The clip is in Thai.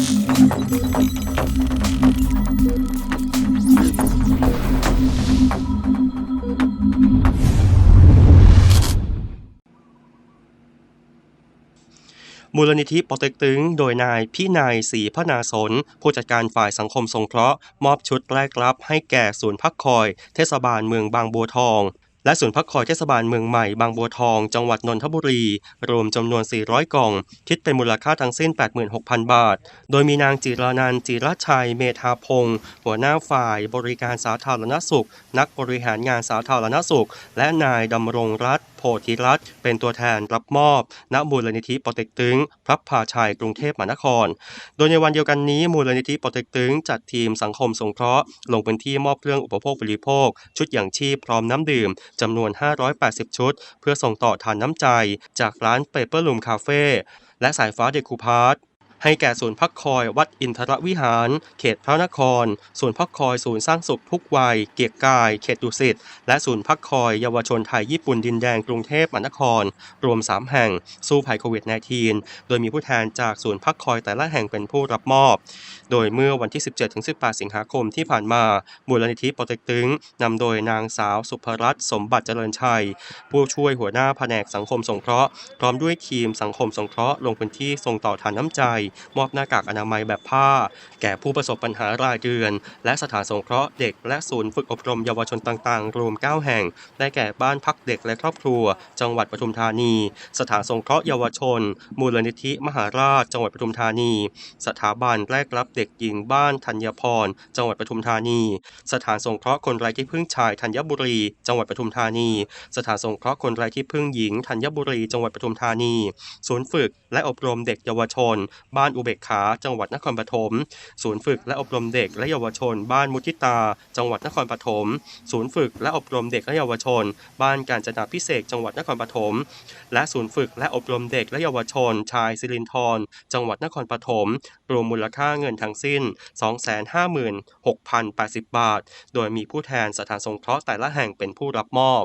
มูลนิธิปอเต็กตึง โดยนายพี่นายศรีพนาสน ผู้จัดการฝ่ายสังคมสงเคราะห์ มอบชุดแรกรับให้แก่ศูนย์พักคอย เทศบาลเมืองบางบัวทอง และศูนย์พักคอยเทศบาลเมืองใหม่บางบัวทอง จังหวัดนนทบุรี รวมจำนวน 400 กล่อง คิดเป็นมูลค่าทั้งสิ้น 86,000 บาท โดยมีนางจิรานันจิรชัย เมธาพงศ์หัวหน้าฝ่าย บริการสาธารณสุข นักบริหารงานสาธารณสุข และนายดำรงรัต โพธิรัตน์เป็นตัวแทนรับมอบณมูลนิธิปอเต็กตึง พระพาชัยกรุงเทพมหานคร โดยในวันเดียวกันนี้มูลนิธิปอเต็กตึง จัดทีมสังคมสงเคราะห์ ลงพื้นที่มอบเครื่องอุปโภคบริโภค ชุดอย่างชีพพร้อมน้ำดื่มจำนวน 580 ชุด เพื่อส่งต่อทานน้ำใจ จากร้านเปเปอร์ลูมคาเฟ่และสายฟ้าเดคูพาร์ท ให้แก่ศูนย์พักคอยวัดอินทรวิหาร เขตพระนคร ศูนย์พักคอยศูนย์สร้างสุขทุกวัย เกียรติกาย เขตดุสิต และศูนย์พักคอยเยาวชนไทยญี่ปุ่นดินแดงกรุงเทพมหานคร รวม 3 แห่ง สู้ภัยโควิด -19 โดยมีผู้แทนจากศูนย์พักคอยแต่ละแห่งเป็นผู้รับมอบ โดยเมื่อวันที่ 17-18 สิงหาคมที่ผ่านมา มูลนิธิปอเต็กตึงนำโดยนางสาวสุภรัตน์สมบัติเจริญชัย ผู้ช่วยหัวหน้าแผนกสังคมสงเคราะห์ พร้อมด้วยทีมสังคมสงเคราะห์ลงพื้นที่ส่งต่อทานน้ำใจ มอบหน้ากากอนามัยแบบผ้า แก่ผู้ประสบปัญหารายเดือน และสถานสงเคราะห์เด็กและศูนย์ฝึกอบรมเยาวชนต่างๆ รวม 9 แห่ง ได้แก่บ้านพักเด็กและครอบครัว จังหวัดปทุมธานี สถานสงเคราะห์เยาวชน มูลนิธิมหาราช จังหวัดปทุมธานี สถาบันแรกรับเด็กหญิงบ้านธัญพร จังหวัดปทุมธานี สถานสงเคราะห์คนไร้ที่พึ่งชายธัญบุรี จังหวัดปทุมธานี สถานสงเคราะห์คนไร้ที่พึ่งหญิงธัญบุรี จังหวัดปทุมธานี ศูนย์ฝึกและอบรมเด็กเยาวชน บ้านอุเบกขา จังหวัดนครปฐม ศูนย์ฝึกและอบรมเด็กและเยาวชน บ้านมุทิตา จังหวัดนครปฐม ศูนย์ฝึกและอบรมเด็กและเยาวชน บ้านการจนาพิเศษ จังหวัดนครปฐม และศูนย์ฝึกและอบรมเด็กและเยาวชน ชายสิรินธรจังหวัดนครปฐม รวมมูลค่าเงินทั้งทั้งสิ้น 256,080 บาท โดยมีผู้แทนสถานสงเคราะห์แต่ละแห่งเป็นผู้รับมอบ